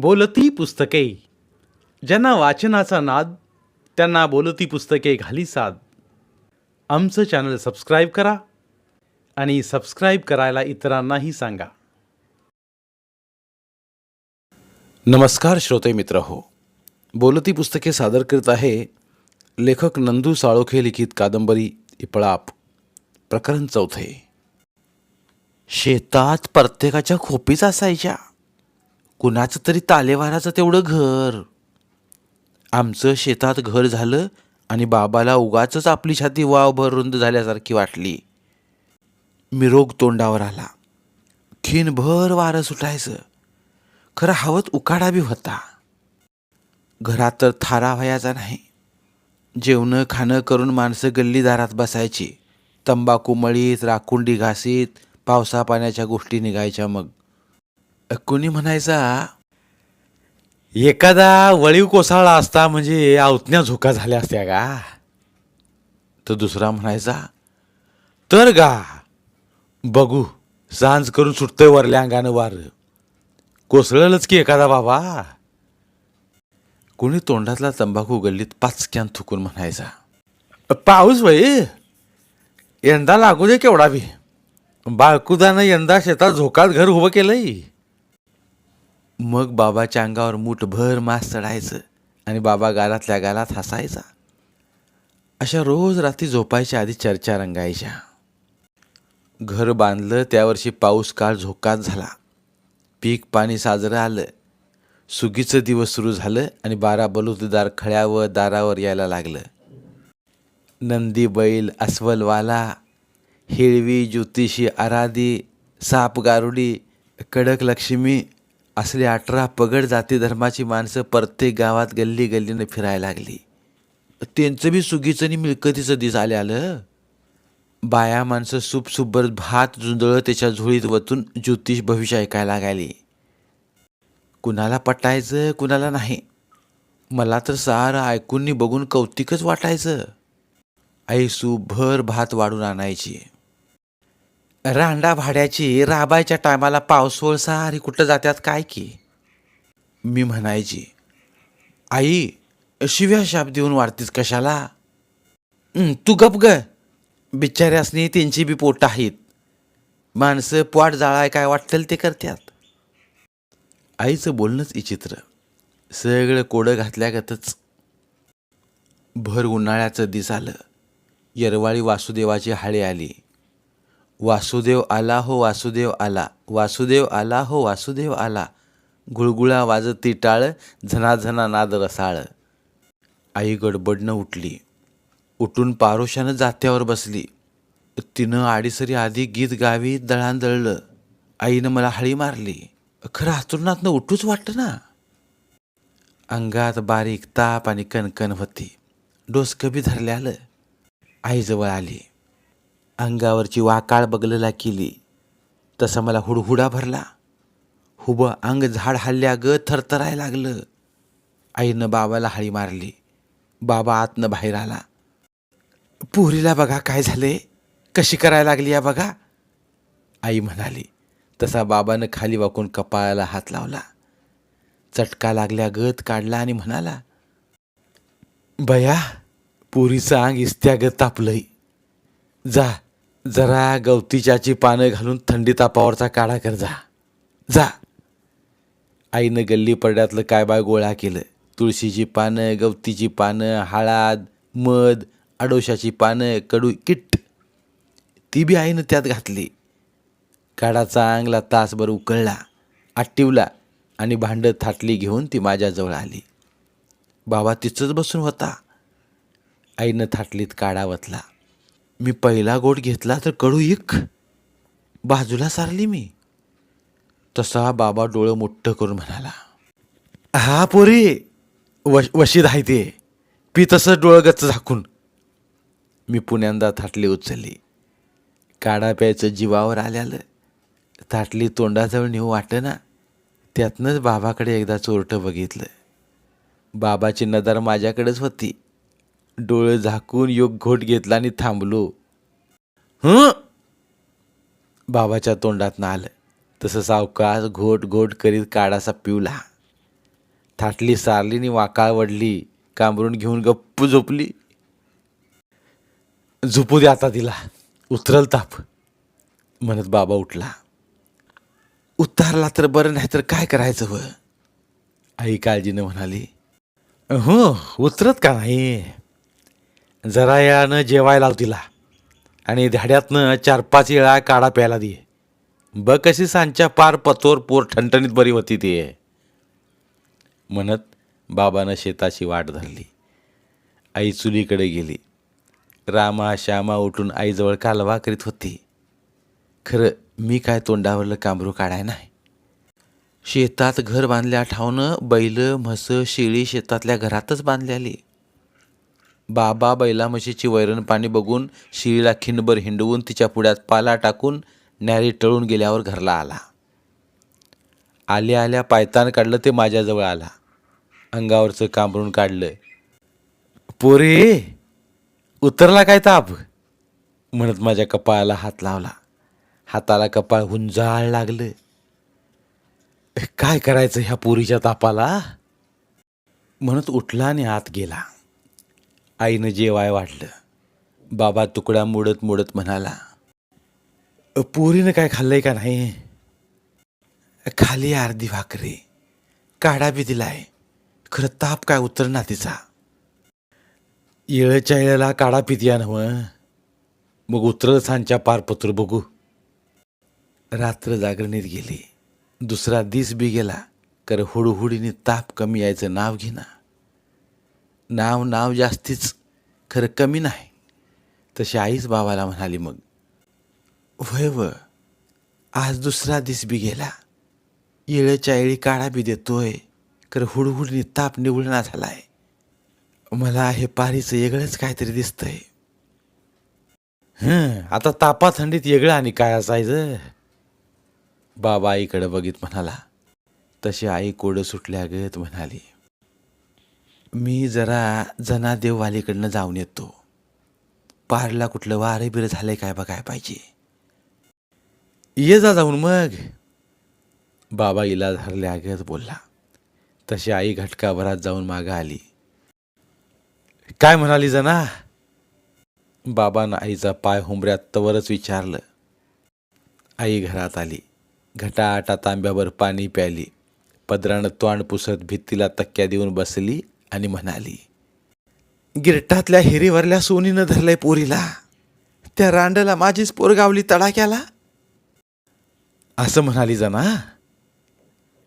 बोलती पुस्तके. ज्यांना वाचनाचा नाद त्यांना बोलती पुस्तके घाली साद. आमचं चॅनल सबस्क्राईब करा आणि सबस्क्राईब करायला इतरांनाही सांगा. नमस्कार श्रोते मित्र हो. बोलती पुस्तके सादर करत आहे लेखक नंदू साळोखे लिखित कादंबरी इपळाप प्रकरण चौथे. शेतात प्रत्येकाच्या खोपीच असायच्या. कुणाचं तरी तालेवाराचं तेवढं घर. आमचं शेतात घर झालं आणि बाबाला उगाच आपली छाती वाव भरुंद झाल्यासारखी वाटली. मिरोग तोंडावर आला. खिनभर वारं सुटायचं. खरं हवत उकाडा बी होता. घरात तर थारा व्हायचा नाही. जेवणं खाणं करून माणसं गल्ली दारात बसायची. तंबाखू मळीत राखुंडी घासीत पावसा पाण्याच्या गोष्टी निघायच्या मग. कोणी म्हणायचा? एखादा वळीव कोसळला असता म्हणजे आवतण्या झोका झाल्या असत्या का? तर दुसरा म्हणायचा तर गा बघू सांज करून सुटतंय वरल्या अंगानं वार. कोसळलंच की एखादा बाबा? कोणी तोंडातला तंबाखू गल्लीत पाचक्यान थुकून म्हणायचा पाऊस बाई यंदा लागू दे केवढा बी. बाळकुदानं यंदा शेतात झोकात घर उभं केलंय. मग बाबाच्या अंगावर मुठभर मास चढायचं आणि बाबा गालातल्या गालात हसायचा. अशा रोज रात्री झोपायच्या आधी चर्चा रंगायच्या. घर बांधलं त्यावर्षी पाऊस काळ झोकात झाला. पीक पाणी साजरं आलं. सुगीचं दिवस सुरू झालं आणि बारा बलुतदार खळ्यावर दारावर यायला लागलं. नंदी बैल अस्वलवाला हिळवी ज्योतिषी आराधी साप गारुडी कडक लक्ष्मी असली अठरा पगड जाती धर्माची माणसं प्रत्येक गावात गल्ली गल्लीनं फिरायला लागली. त्यांचं बी सुगीचं आणि मिळकतीचं दिस आले आलं. बाया माणसं सूप सुब्बर भात जुंदळं त्याच्या झोळीत वतून ज्योतिष भविष्य ऐकायला लागाली. कुणाला पटायचं कुणाला नाही. मला तर सारं ऐकून बघून कौतिकच वाटायचं. आई भर भात वाढून आणायची. रांडा भाड्याची राबायच्या टायमाला पावसोळ सारी कुठं जात्यात काय की? मी म्हणायची आई शिव्या शाप देऊन वाढतीस कशाला? तू गप ग. बिचाऱ्यासनी त्यांची बी पोट आहेत. माणसं पोट जाळाय काय वाटेल ते करतात आईचं बोलणंच विचित्र सगळं कोडं घातल्यागतच भर उन्हाळ्याचं दिस आलं. येरवाळी वासुदेवाची हाळी आली. वासुदेव आला हो वासुदेव आला. वासुदेव आला हो वासुदेव आला. गुळगुळा वाजत टाळ झनाझना नाद रसाळ. आई गडबडनं उठली. उठून पारोशानं जात्यावर बसली. तिनं आडीसरी आधी गीत गावी दळान दळलं आईनं मला हळी मारली. खरं हातुरणातनं उठूच वाटतं ना? अंगात बारीक ताप आणि कणकण होती. डोसकं बी धरले आलं आईजवळ आली. अंगावरची वाकाळ बगलला केली. तसा मला हुडहुडा भरला. हुबं अंग झाड हल्ल्या ग थरथरायला लागलं. आईनं बाबाला हाळी मारली. बाबा आतनं बाहेर आला. पुरीला बघा काय झाले? कशी करायला लागली या बघा? आई म्हणाली. तसा बाबानं खाली वाकून कपाळाला हात लावला. चटका लागल्या गत काढला आणि म्हणाला बया पुरीचं अंग इस्त्यागत तापलंय. जा जरा गवतीच्याची पानं घालून थंडी तापावरचा काढा कर जा. जा. आईनं गल्ली पडद्यातलं काय बाय गोळा केलं? तुळशीची पानं गवतीची पानं हळद मध आडोशाची पानं कडू किट. ती बी आईनं त्यात घातली. काढा चांगला तासभर उकळला आटिवला आणि भांडं थाटली घेऊन ती माझ्याजवळ आली. बाबा तिचंच बसून होता. आईनं थाटलीत काढा वतला. मी पहिला गोट घेतला तर कडू इक. बाजूला सारली मी. तसा बाबा डोळं मोठं करून म्हणाला हा पोरी वश वशीद आहे ते. पी तसं डोळं गच्च झाकून. मी पुण्यांदा थाटली उचलली. काढा प्यायचं जीवावर आल्यालं. थाटली तोंडाजवळ नेऊ वाटेना. त्यातनंच बाबाकडे एकदा चोरटं बघितलं. बाबाची नजर माझ्याकडेच होती. डोळे झाकून योग घोट घेतला आणि थांबलो. हं? बाबाच्या तोंडात आलं तसं सावकाश घोट घोट करीत काढासा पिवला. थाटली सारलीनी वाकाळ वडली. कांबरून घेऊन गप्प झोपली. झोपू दे आता तिला. उतरल ताप. म्हणत बाबा उठला. उतारला तर बरं नाही तर काय करायचं व? आई काळजीनं म्हणाली. हो उतरत का नाही? जरा यानं जेवायला तिला. आणि धाड्यातनं चार पाच वेळा काढा प्यायला दे. ब कशी सांच्या पार पतोर पोर ठणठणीत बरी होती ती. म्हणत बाबानं शेताची वाट धरली. आई चुलीकडे गेली. रामा श्यामा उठून आईजवळ कालवा करीत होती. खरं मी काय तोंडावरलं कांबरू काढाय नाही. शेतात घर बांधल्या ठावनं बैल म्हस शेळी शेतातल्या घरातच बांधल्याली. बाबा बैला म्हशीची वैरण पाणी बघून शिळीला खिंडभर हिंडवून तिच्या पुढ्यात पाला टाकून न्यारी टळून गेल्यावर घरला आला. आल्या आल्या पायतान काढलं ते माझ्याजवळ आला. अंगावरचं कांबरून काढलं पोरे उतरला काय ताप? म्हणत माझ्या कपाळाला हात लावला. हाताला कपाळ हुंजाळ लागलं. काय करायचं ह्या पोरीच्या तापाला? म्हणत उठला आणि आत गेला. आईनं जेवाय वाढलं बाबा तुकडा मोडत मोडत म्हणाला पोरीनं काय खाल्लंय का नाही? खाली अर्धी भाकरी. काढा बी दिलाय. खरं ताप काय उतरना तिचा. येळच्या येळेला काढा पितिया नव मग उतरल सांच्या पारपत्र बघू. रात्र जागरणीत गेली. दुसरा दिस बी गेला कर हुडहुडीने ताप कमी यायचं नाव घेना. नाव नाव जास्तीच खरं कमी नाही. तशी आईच बाबाला म्हणाली मग वय व आज दुसरा दिस बी गेला. येळेच्या येळी काढा बी देतोय. खरं हुडहुडणी ताप निवडणा झालाय. मला हे पारीचं वेगळंच काहीतरी दिसतंय. हं आता तापा थंडीत वेगळं आणि काय असायचं? बाबा आईकडे बघित म्हणाला. तशी आई कोडं सुटल्यागत म्हणाली. मी जरा जनादेववालीकडनं जाऊन येतो. पारला कुठलं वारं बिरं आहे काय बघाय पाहिजे. ये जा जाऊन मग. बाबा इला धरल्यागत बोलला. तशी आई घटकाभरात जाऊन मागं आली. काय म्हणाली जना? बाबानं आईचा पाय हुंबऱ्यात तवरच विचारलं. आई घरात आली. घटाआटा तांब्यावर पाणी प्याली पदरानं तोंड पुसत भित्तीला तक्क्या देऊन बसली. आणि म्हणाली गिरटातल्या हिरीवरल्या सोनीनं धरलंय पोरीला. त्या रांडला माझीच पोर गावली तडाक्याला. असं म्हणाली जना.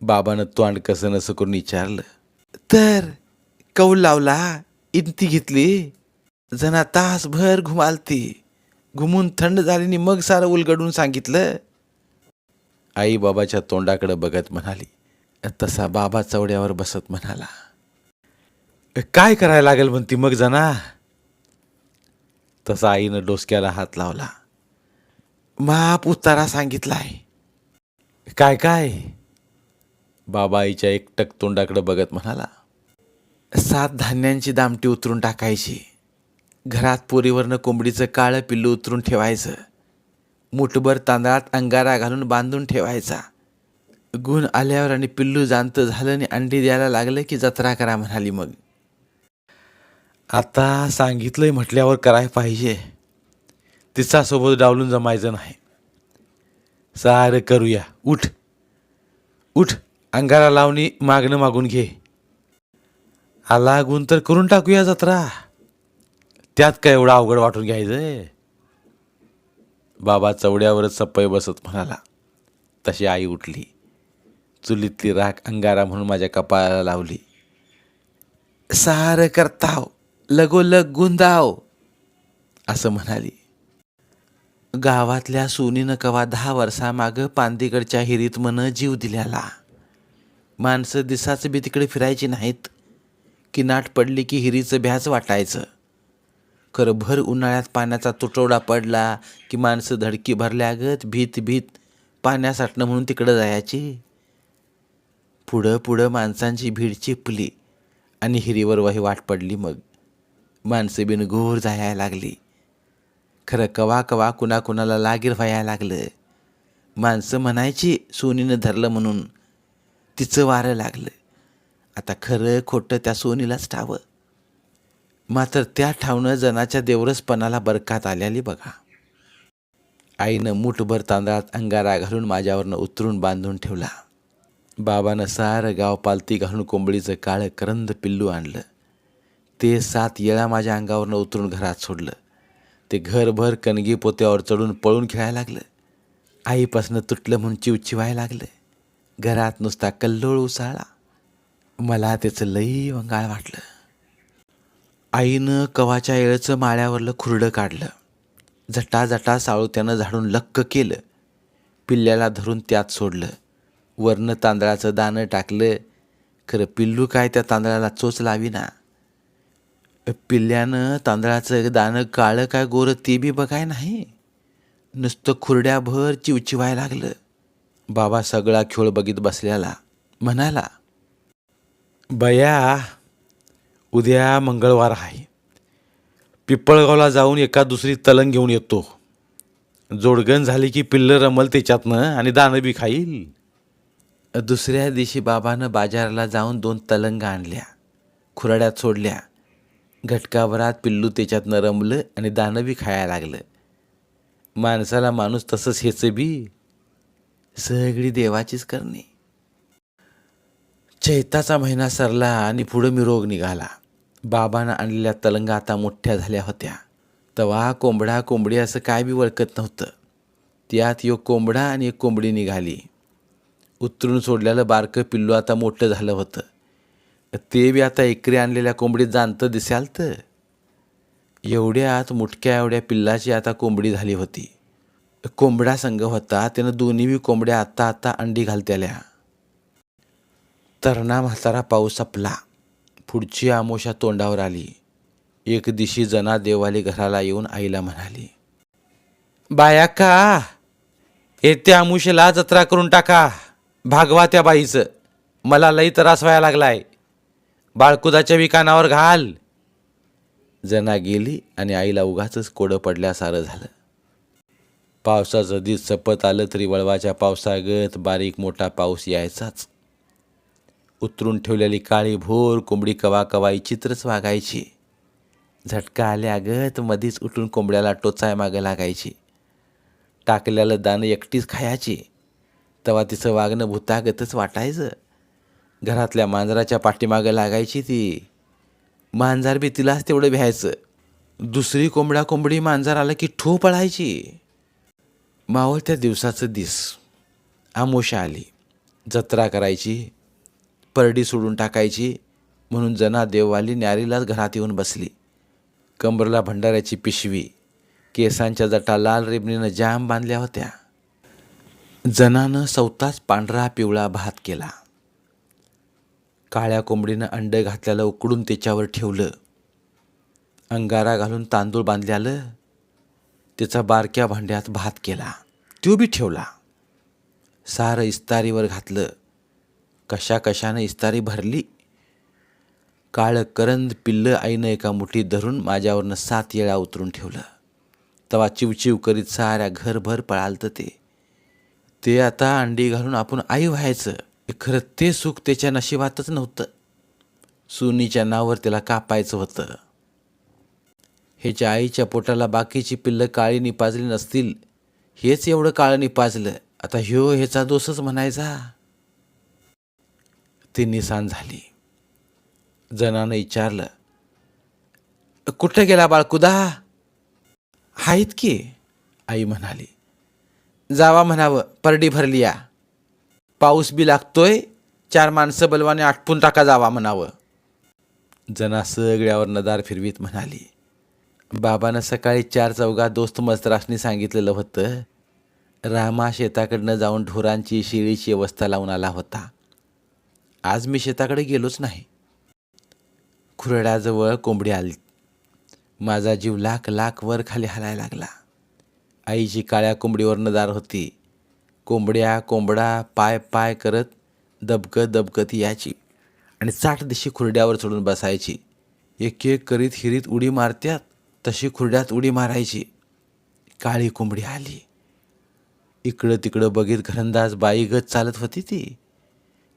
बाबानं तोंड कसं नसं करून विचारलं. तर कौल लावला इंती घेतली. जना तासभर घुमालती. घुमून थंड झालीनी मग सारं उलगडून सांगितलं. आई बाबाच्या तोंडाकडे बघत म्हणाली तसा बाबा चवड्यावर बसत म्हणाला. काय करायला लागेल म्हणती मग जना? तसा आईनं डोसक्याला हात लावला. माप उतारा सांगितलाय. काय काय? बाबा आईच्या एकटक तोंडाकडे बघत म्हणाला सात धान्यांची दामटी उतरून टाकायची. घरात पोरीवरनं कोंबडीचं काळं पिल्लू उतरून ठेवायचं. मुठभर तांदळात अंगारा घालून बांधून ठेवायचा. गुण आल्यावर आणि पिल्लू जाणतं झालं आणि अंडी द्यायला लागलं की जत्रा करा म्हणाली मग. आता सांगितलंय म्हटल्यावर कराय पाहिजे. तिचा सोबत डावलून जमायचं नाही. सारं करूया. उठ. उठ. अंगारा लावणी मागणं मागून घे. आला गुण तर करून टाकूया जत्रा. त्यात काय एवढं अवघड वाटून घ्यायचं बाबा चवड्यावरच सप्पय बसत म्हणाला. तशी आई उठली. चुलीतली राख अंगारा म्हणून माझ्या कपाळाला लावली. सारं करताव. लगोलग गुंदाव असं म्हणाली. गावातल्या सोनीनं कवा दहा वर्षामागं पांदेकडच्या हिरीत मन जीव दिल्याला. माणसं दिसाचं बी तिकडे फिरायची नाहीत. किनाट पडली की हिरीचं भ्याच वाटायचं. खरं भर उन्हाळ्यात पाण्याचा तुटवडा पडला की माणसं धडकी भरल्यागत भीत भीत पाण्यासाठणं म्हणून तिकडं जायची. पुढं पुढं माणसांची भीड चिपली आणि हिरीवर वही वाट पडली मग. माणसं बिन घोर जायला लागली. खरं कवा कवा कुणाकुणाला लागीर व्हायला लागलं. माणसं म्हणायची सोनीनं धरलं म्हणून. तिचं वारं लागलं. आता खरं खोटं त्या सोनीलाच ठावं. मात्र त्या ठावणं जनाच्या देवरसपणाला बरकात आल्याली बघा. आईनं मुठभर तांदळात अंगारा घालून माझ्यावरनं उतरून बांधून ठेवला. बाबानं सारं गाव पालती घालून कोंबडीचं काळं करंद पिल्लू आणलं. ते सात येळा माझ्या अंगावरनं उतरून घरात सोडलं. ते घरभर कणगी पोत्यावर चढून पळून खेळायला लागलं. आईपासनं तुटलं म्हणून चिवचिवायला लागलं. घरात नुसता कल्लोळ उसाळा मला त्याचं लई वंगाळ वाटलं. आईनं कवाच्या येळचं माळ्यावरलं खुरडं काढलं. जटा जटा साळूत्यानं झाडून लक्क केलं. पिल्ल्याला धरून त्यात सोडलं. वरनं तांदळाचं दाणं टाकलं. खरं पिल्लू काय त्या तांदळाला चोच लावी ना पिल्ल्यानं तांदळाचं दाणं काळं काय गोरं ते बी बघाय नाही. नुसतं खुरड्याभर चिवचिवाय लागलं. बाबा सगळा खेळ बघित बसल्याला म्हणाला बया उद्या मंगळवार आहे. पिप्पळगावला जाऊन एका दुसरी तलंग घेऊन येतो. जोडगण झाली की पिल्लं रमल त्याच्यातनं आणि दाणं बी खाईल. दुसऱ्या दिवशी बाबानं बाजाराला जाऊन दोन तलंग आणल्या खुराड्यात सोडल्या. घटकाभरात पिल्लू त्याच्यातनं रमलं आणि दाणं बी खायला लागलं. माणसाला माणूस तसंच हेच बी. सगळी देवाचीच करणे. चैताचा महिना सरला आणि पुढं मी रोग निघाला. बाबानं आणलेल्या तलंगा आता मोठ्या झाल्या होत्या. तवा कोंबडा कोंबडी असं काय बी वळकत नव्हतं. त्यात एक कोंबडा आणि एक कोंबडी निघाली. उतरून सोडलेलं बारकं पिल्लू आता मोठं झालं होतं. ते बी आता एकरी आणलेल्या कोंबडीत जाणतं दिसाल तर एवढ्यात मुटक्या एवढ्या पिल्लाची आता कोंबडी झाली होती. कोंबडा संघ होता त्यानं दोन्ही बी कोंबड्या आत्ता आत्ता अंडी घालत्याल्या. तरणा म्हातारा पाऊस संपला. पुढची आमोशा तोंडावर आली. एक दिशी जना देवाली घराला येऊन आईला म्हणाली बाया का? येत्या आमुषेला जत्रा करून टाका. भागवा त्या बाईचं. मला लई त्रास व्हायला लागलाय. बाळकुदाच्या विकानावर घाल. जना गेली आणि आईला उगाच कोडं पडल्यासारं झालं. पावसाचं दिस सपत आलं तरी वळवाच्या पावसागत बारीक मोठा पाऊस यायचाच. उतरून ठेवलेली काळी भोर कोंबडी कवा कवाई चित्रच वागायची. झटका आल्यागत मधीच उठून कोंबड्याला टोचाय मागं लागायची. टाकलेलं दाणं एकटीच खायची. तेव्हा तिचं वागणं भूतागतच वाटायचं. घरातल्या मांजराच्या पाठीमागं लागायची ती. मांजर बी तिलाच तेवढं भ्यायचं. दुसरी कोंबडा कोंबडी मांजर आलं की ठो पळायची. मावळत्या दिवसाचं दिस. आमोशा आली. जत्रा करायची. परडी सोडून टाकायची. म्हणून जना देववाली न्यारीलाच घरात येऊन बसली. कंबरला भंडाऱ्याची पिशवी. केसांच्या जटा लाल रेबणीनं जाम बांधल्या होत्या. जनानं सवताच पांढरा पिवळा भात केला. काळ्या कोंबडीनं अंडं घातल्याला उकडून त्याच्यावर ठेवलं. अंगारा घालून तांदूळ बांधल्यालं त्याचा बारक्या भांड्यात भात केला. तो बी ठेवला. सारं इस्तारीवर घातलं. कशा कशानं इस्तारी भरली? काळं करंद पिल्लं आईनं एका मुठीत धरून माझ्यावरनं सात येळा उतरून ठेवलं. तवा चिवचिव करीत साऱ्या घरभर पळालतं ते. ते आता अंडी घालून आपण आई व्हायचं. खरं ते सुख त्याच्या नशिबातच नव्हतं. सुनीच्या नावावर त्याला कापायचं होतं. ह्याच्या आईच्या पोटाला बाकीची पिल्लं काळी निपाजली नसतील हेच एवढं काळं निपाजलं. आता ह्यो ह्याचा दोषच म्हणायचा. ती निसान झाली. जनानं विचारलं कुठं गेला बाळकुदा? आहेत की. आई म्हणाली जावा म्हणावं परडी भरली या. पाऊस बी लागतोय चार माणसं बलवाने आटपून टाका जावा म्हणावं. जना सगळ्यावर नदार फिरवीत म्हणाली बाबानं सकाळी चार चौघा दोस्त मजत्रासनी सांगितलेलं होतं रामा शेताकडनं जाऊन ढोरांची शिळीची अवस्था लावून आला होता. आज मी शेताकडे गेलोच नाही. खुरड्याजवळ कोंबडी आली. माझा जीव लाख लाख वर खाली हलायला लागला. आईची काळ्या कोंबडीवर नदार होती. कोंबड्या कोंबडा पाय पाय करत दबकत दबकत यायची. आणि चाट दिशी खुर्ड्यावर चढून बसायची. एक एक करीत हिरीत उडी मारत्यात तशी खुर्ड्यात उडी मारायची. काळी कोंबडी आली. इकडं तिकडं बघित घरंदाज बाई गत चालत होती ती.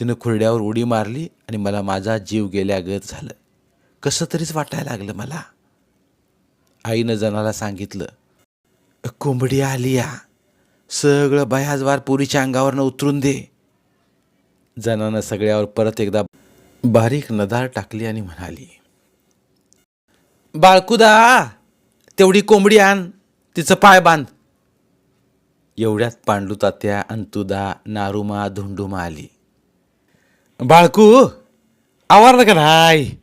तिनं खुर्ड्यावर उडी मारली आणि मला माझा जीव गेल्या गत झालं. कसं तरीच वाटायला लागलं मला. आईनं जनाला सांगितलं कोंबडी आली या. सगळं बयाजवार पुरीच्या अंगावरनं उतरून दे. जनानं सगळ्यावर परत एकदा बारीक नदार टाकली आणि म्हणाली बाळकुदा तेवढी कोंबडी आण तिचं पाय बांध. एवढ्यात पांडू तात्या अंतुदा नारुमा धुंडुमा आली. बाळकू आवारलं का नाही?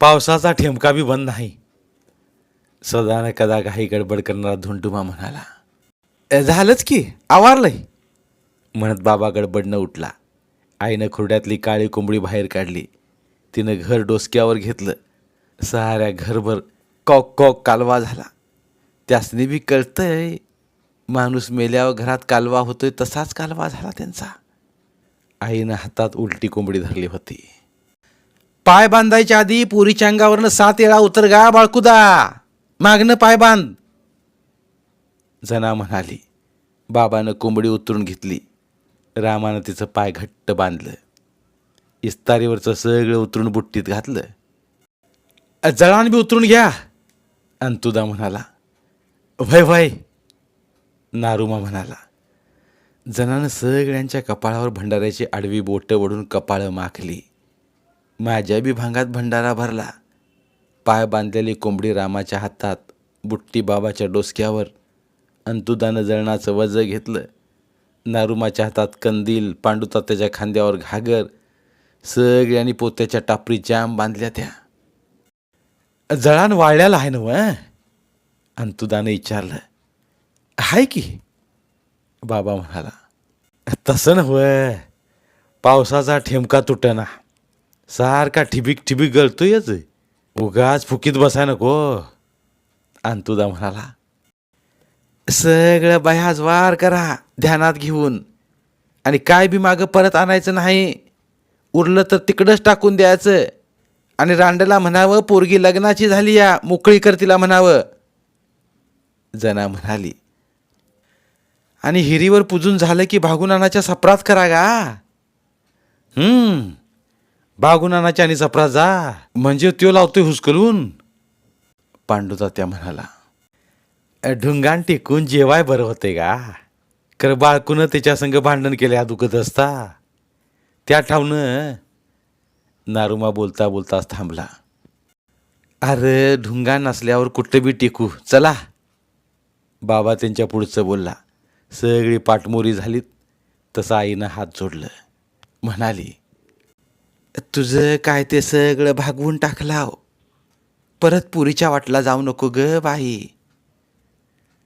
पावसाचा ठेमका बी बंद नाही. सदानं कदा काही गडबड करणारा धुंडुमा म्हणाला झालंच की. आवारलंय. म्हणत बाबा गडबडनं उठला. आईनं खुर्ड्यातली काळी कोंबडी बाहेर काढली. तिनं घर डोसक्यावर घेतलं. साऱ्या घरभर कॉक कॉक कालवा झाला. त्यासनी बी कळतंय माणूस मेल्यावर घरात कालवा होतोय तसाच कालवा झाला त्यांचा. आईनं हातात उलटी कोंबडी धरली होती. पाय बांधायच्या आधी पुरीच्या अंगावरनं सात वेळा उतर गा बाळकुदा. मागणं पाय बांध. जना म्हणाली बाबानं कोंबडी उतरून घेतली. रामानं तिचं पाय घट्ट बांधलं. इस्तारीवरचं सगळं उतरून बुट्टीत घातलं. "अ, जळान बी उतरून घ्या. अंतुदा म्हणाला वय वय नारुमा म्हणाला जनानं सगळ्यांच्या कपाळावर भंडाऱ्याची आडवी बोटं ओढून कपाळं माखली. माझ्या बी भांगात भंडारा भरला. पाय बांधलेली कोंबडी रामाच्या हातात बुट्टी बाबाच्या डोसक्यावर अंतुदानं जळणाचं वज घेतलं. नारुमाच्या हातात कंदील पांडुतात्याच्या खांद्यावर घागर सगळ्यांनी पोत्याच्या टापरी जाम बांधल्या त्या. जळान वाळल्याला आहे ना अंतुदानं विचारलं आहे की? बाबा म्हणाला तसं नव्ह पावसाचा ठेमका तुटना. सारखा ठिबिक ठिबिक गळतोयच. उगाच फुकीत बसाय नको. अंतुदा म्हणाला सगळं बयाज वार करा ध्यानात घेऊन. आणि काय बी मागं परत आणायचं नाही. उरलं तर तिकडंच टाकून द्यायचं. आणि रांडला म्हणावं पोरगी लग्नाची झाली या मोकळी कर तिला म्हणावं. जना म्हणाली आणि हिरीवर पुजून झालं की भागुनानाच्या सपरात करा गा. हम्म भागुनानाच्या आणि सपरात जा. म्हणजे त्यो लावतोय हुसकलून? पांडुता त्या म्हणाला ढुंगाण टिकून टेकून जेवाय बरं होते का? कर बाळकून त्याच्या संग भांडण केल्या दुखत असता. त्या ठावनं नारुमा बोलता बोलताच थांबला. अरे ढुंगा नसल्यावर कुठं बी टेकू. चला. बाबा त्यांच्या पुढचं बोलला. सगळी पाठमोरी झालीत. तसं आईनं हात जोडलं. म्हणाली तुझं काय ते सगळं भागवून टाकलाव हो. परत पुरीच्या वाटला जाऊ नको ग बाई.